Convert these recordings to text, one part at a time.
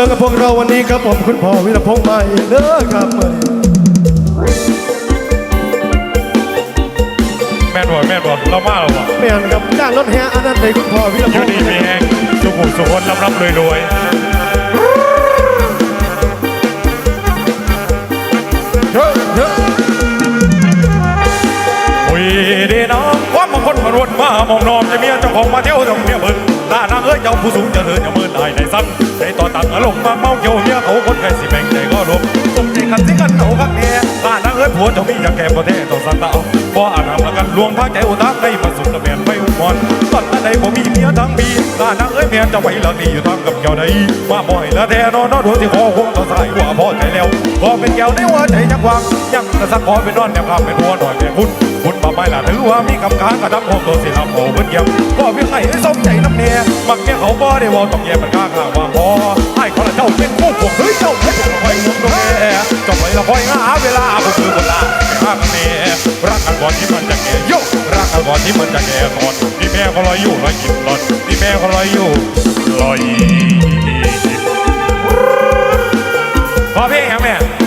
เจอกับพวกเราวันนี้ครับผมคุณพ่อวิรพงษ์มาเองเด้อครับเมื่อนี้แม่นบ่แม่นบ่เรามาแล้วบ่แม่นครับด้านรถแห่อันนั้นเลยคุณพ่อวิรอพยู่งษ์ดีมีแหงสุขุมสุขนร่ำร่ำรวยรวยเฮ้ยเฮ้ยโอ้ยเดีน้องความมงคลมารวนมามองนอมจะเมียเจ้าของมาเที่ยวทำเมียเบิ่ง จ้าผู้สูงเจริญอย่าเมินได้ในสั้นในต่อตังอารมณ์มาเมาเกี่ยวเมียเขาคนใครสิแบ่งใจก็รวมสมจริงกันสิกันเขาคักแน่ตานางเอ้ยผัวเจ้ามีจะแก่ประเทศต่อสันตาบ่อาณาละกันลวงพระใจอุตาในมาสุขละเมียนไม่อุมอนตอนนั้นใดบ่มีเมียทั้งปีตานางเอ้ยเมียเจ้าไปหลังนี้อยู่ทางกับเจ้าใดมาบ่อยละแท้นอนนอนหัวที่คอคงต่อสายว่าพอใจแล้วพอเป็นแก้วในหัวใจ กวางยังจะสักขอเป็นอนแนบข้ามเป็นหัวหน่อยแม่คุณคุณมาไม่ละถือว่ามีกำค้างกระทำของตัวสิลำโอเบิ้เยี่ยมก็เพียงให้สมใจน้ำเนียมักเมียเขาบ่ได้ว่าต้องแย่มันข้าข้างว่าพอให้คนละเจ้าเป็นคู่พวกเฮ้ยเจ้าให้จะคอยงุ่มตรงนี้จ้าไปละคอยหาเวลาก็คือเวลาไปข้ากันเนี่ยรักกันก่อนที่มันจะแก่โยรักกันก่อนที่มันจะแก่ก่อนนี่แม่ก็รอยอยู่รอยิ้มตอนนี่แม่ก็รอยอยู่รอยิ้มพอเพลงยังแม่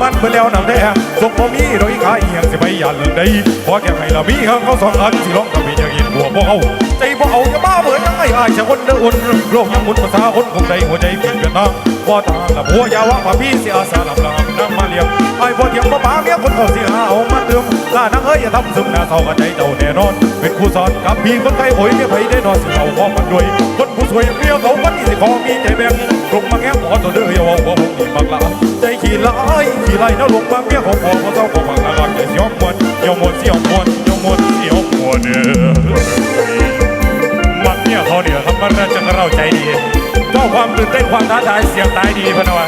มันเพื่อแล้วนำแดงส่งบ่มีโดยขายเอียงสิไปยันเรื่องใดพอแก่ให้ละมีข้างเขาสองอันสิร้องกับมีจะกินหัวบ่เอาใจบ่เอาอย่ามาเหมือนยังไงอายชะคนเด้ออนโลกยังหมุนภาษาคนคงใจหัวใจผิดกันนะบ่ตางละหัวยาวะมาพี่เสียสาลับลา น้ำมาเลียงไอ้บ่เถียงบ่ปาเมียคนเขาสิหาเอามาเติมลานางเอ้ยอย่าทำซึมหน้าเท่ากับใจเจ้าแน่นอน เป็นครูสอนกับพี่คนไกลโอยเมียไผได้นอนสิเอาของมันด้วย คนผู้สวยเมียเขาคนนี้สิขอมีใจแบ่งลงมาแง้มขอตัวเด้ออย่าว่าว่าผมนี่มักละใจขี้ลายขี้ลายนะลงมาเมียของพ่อเขาเจ้าของฟังละก่อนจยอมมวนยอมมวนเสียมมวนยอมมวนเสียมมวนเด้อมักเมียเขาเนี่ยครับมันน่าจะเราใจดีเจ้าความตื่นเต้นความท้าทายเสียงตายดีพนะวะ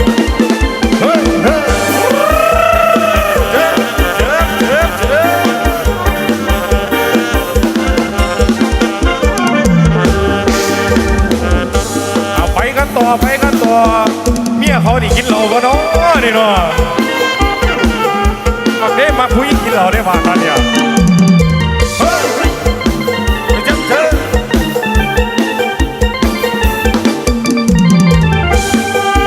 อไปกันต่อเมียเขาดิกินเหล้าก็เนาะนี่เนาะมักได้มาคุยกินเหล้าได้ว่ากันเนี่ยเฮ้ยไปจังเจอ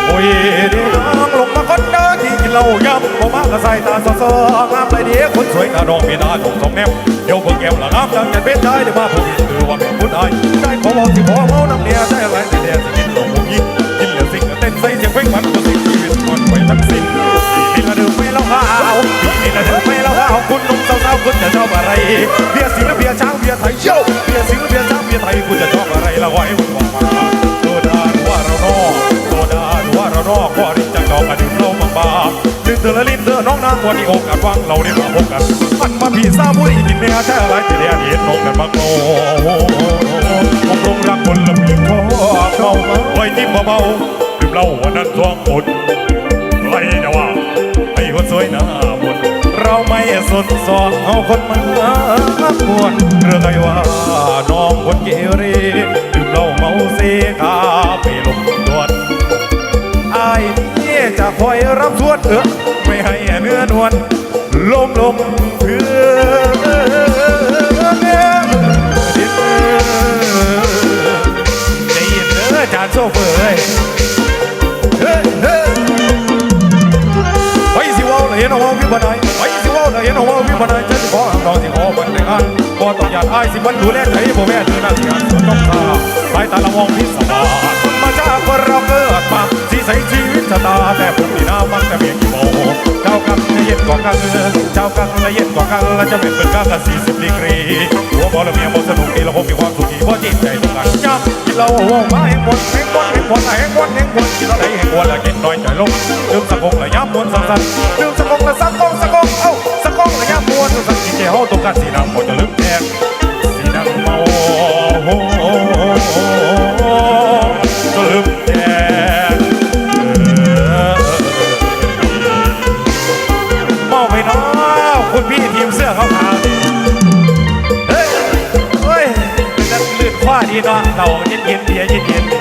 โอ้ยเด้นางลงมาคนเดินที่กินเหล้ายำบ่มากก็ใส่ตาซอๆงามเลยเดีคนสวยตาดองมีตาถงสองแนวเดี๋ยวเพิ่งแก้มละงามจังจะเป็นได้เดี๋ยวมาพูดคือว่าเป็นผู้ใดได้ขอบอกที่ขอ รอว่ารานอกข้อนี้จะเก่ากันดื่มเราบางบาดื่มเธอละลิ้นเธอน้องนางวันนี้โอกาสว่างเราได้มาพบกันมันมาผีซาวบุรีกินเนื้อแท้อะไรจะได้เห็นน้องกันบ้างโอ้ผมลงรักคนละมีชอเมาไว้ที่เบาๆดื่มเหล้าวันนั้นท้องหมดใครจะว่าให้คนสวยหน้ามนเราไม่สนสองเอาคนมาควนเรื่องไงว่าน้องคนเกเรดื่มเหล้าเมาเสกาไปลง อยรับทวดเออไม่ให้เนื้อนวลลมลมเพื่อใจเย็นเด้อจานโซเฟอร์เอ้ยเฮ้ยไปสิว่าเลยเห็นว่าวิบันไดไปสิว่าเลยเห็นว่าวิบันไดฉันขอห้ามเราสิขอมันแต่งงานบ่ต้องอยากอายสิมันดูแลใจพ่อแม่ถือหน้าที่อันส่วนต้องตาสายตาละมองพิศวาสมาจากเราเกิดมา ละเย็นกว่ากันและจะเป็นเป็นกันละสี่สิบดีกรีหัวบอลเมียบอสนุกดีแล้วผมมีความสุขดีเพราะจิตใจตรงกันย้ำกินเหล้าว่างมาแห่งบนแห่งบนแห่งบนแห่งบนแห่งบนกินเราไรแห่งบนและกินน้อยใจลงดื่มสักกงและย้ำมวนสั้นๆดื่มสักกงและสักกงสักกงเอ้าสักกงและย้ำมวนสั้นๆกินเจ้าตรงกันสีน้ำ เนาเราเย็นเย็นเดียเย็นเย็นอี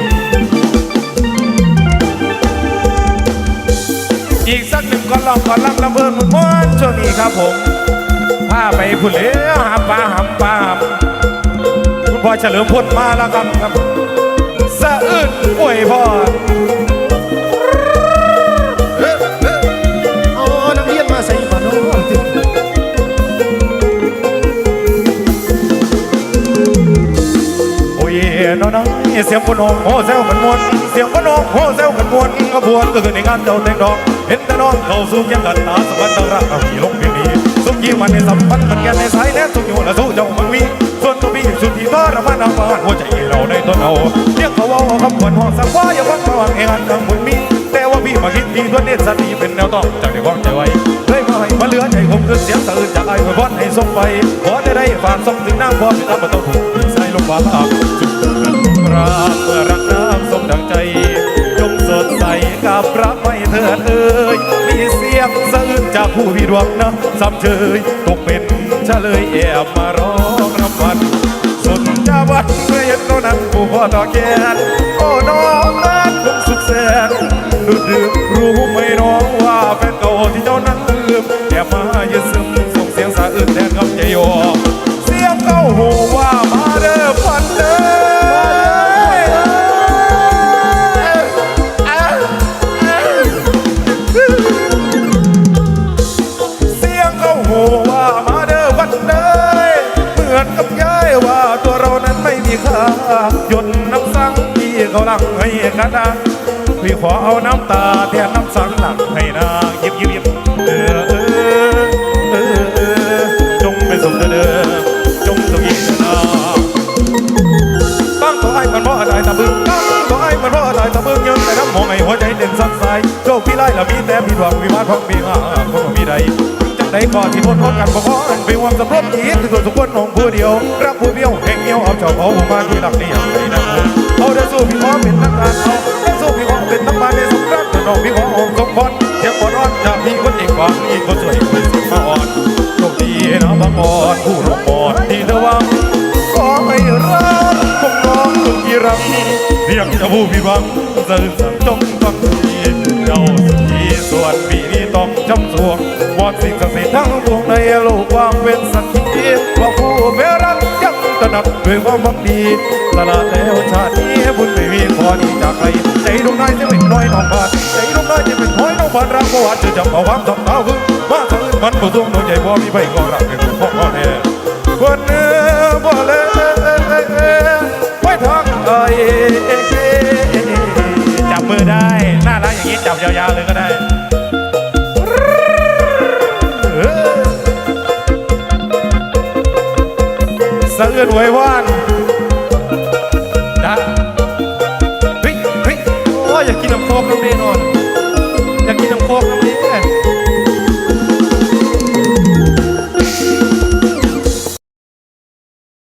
อีกสักหนึ่งก่อนลองก่อนลำลำเบิร์นมุนม้วนช่วงนี้ครับผมพาไปพุ่นเลี้ยหามปลาหามปลาคุณพ่อเฉลิมพลมาแล้วครับครับสะอื้นอวยพ่อ คนน้องโอ้แซวกันมวนเสียงคนน้องโอ้แซวกันมวนขบวนก็คือในงานเจ้าแต่งดอกเห็นแต่น้องเขาสู่เคียงกันตาสวัสดิ์รักเอาขี่ลงเพียงนี้สุกี้มันในสัมพันธ์มันแก่ในสายแน่สุกอยู่และสู้เจ้ามังมีส่วนตัวพี่สุดที่ทระมานเอาบ้านหัวใจเราในต้นเอาเรียกเขาว่าคำขวัญห้องสักว่าอย่าวังระวังเองอันกังบุญมีแต่ว่าพี่มาคิดดีตัวเด็ดสติเป็นแนวต้องจากในความใจไว้เลยมาให้มาเหลือใจผมคือเสียงสะอื้นจากไอ้ไว้พอดให้ส่งไปขอได้ได้ฝากส่งถึงน้ำพอพี่รับมาต้องถูกใส่ลงฟ้าอาบจุด รักเมื่อรักน้ำสมดังใจจงสดใสกับรักไม่เถิดเอ่ยมีเสียงสะอื้นจากผู้พี่ดวงนะซ้ำเชยตกเป็นเฉลยแอบมาร้องรำพันสุดจะวัดเมื่อเห็นโนนั้นผู้พ่อต่อแกนโอ้น้องนั้นคงสุดแสนดูดืมรู้ไหมน้องว่าแฟนเก่าที่เจ้านั้นลืมแอบมาเยืนซึม หยดน้ำสังที่เขาลังให้กันนะพี่ขอเอาน้ำตาแทนน้ำสังหลังให้นางยิบยิบยิบเออเออเออเออจงไปส่งเธอเด้อจงส่งยิงนาตั้งตัวไอ้มันเพราะอะไรตะบึงตั้งตัวไอ้มันเพราะอะไรตะบึงยังแต่น้ำมองไอ้หัวใจเด่นสักสายโชคพี่ไล่ละมีแต่พี่หวังวิวาทของพี่หาคนบ่มีใดจังใดก่อนที่พ้นพ้นกันบ่ขออันไปหวังสำรบคิดถึงตัวทุกคนของผู้เดียวรักผู้ จ้าเอาผมมาที่หลักนี่อย่างไรนะผมเอาเดี๋ยวสู้พี่ขอเป็นนักการเอาเดี๋ยวสู้พี่ขอเป็นนักบาลในสงครามแต่น้องพี่ขอองค์สมพรเสียงปอดอ่อนจากพี่คนเอกฟังอีกคนสวยคนสิมาอ่อนโชคดีนะบางอ่อนผู้ลงอ่อนที่เธอหวังขอให้รักของน้องสุขีรังเรียกจ้าผู้พิบังสื่อสันจงฟังดีเจ้าสุขีส่วนพี่นี้ต้องจำสวงวอนสิ่งศักดิ์สิทธิ์ทั้งปวงในโลกวางเป็นสักขีว่าผู้ ระหนักด้วยความหวังดีตลาดแล้วชาตินี้บุญไม่มีขอดีจากใครใจดวงน้อยจะเป็นน้อยน้องบาทใจดวงน้อยจะเป็นน้อยน้องบาทรักประวัติจะจำเอาความสับเท้าพึ่งมาสะอื้นมันผู้ทวงโดนใจบ่มีใบก็รักเป็นพ่อพ่อแน่คนเนื้อบ่เลย สะอื้นไว้ว่านดะเฮ้ยเฮ้ยโอ้ยอยากกินน้ำโคกน้ำเดนอนอยากกินน้ำโคกน้ำเด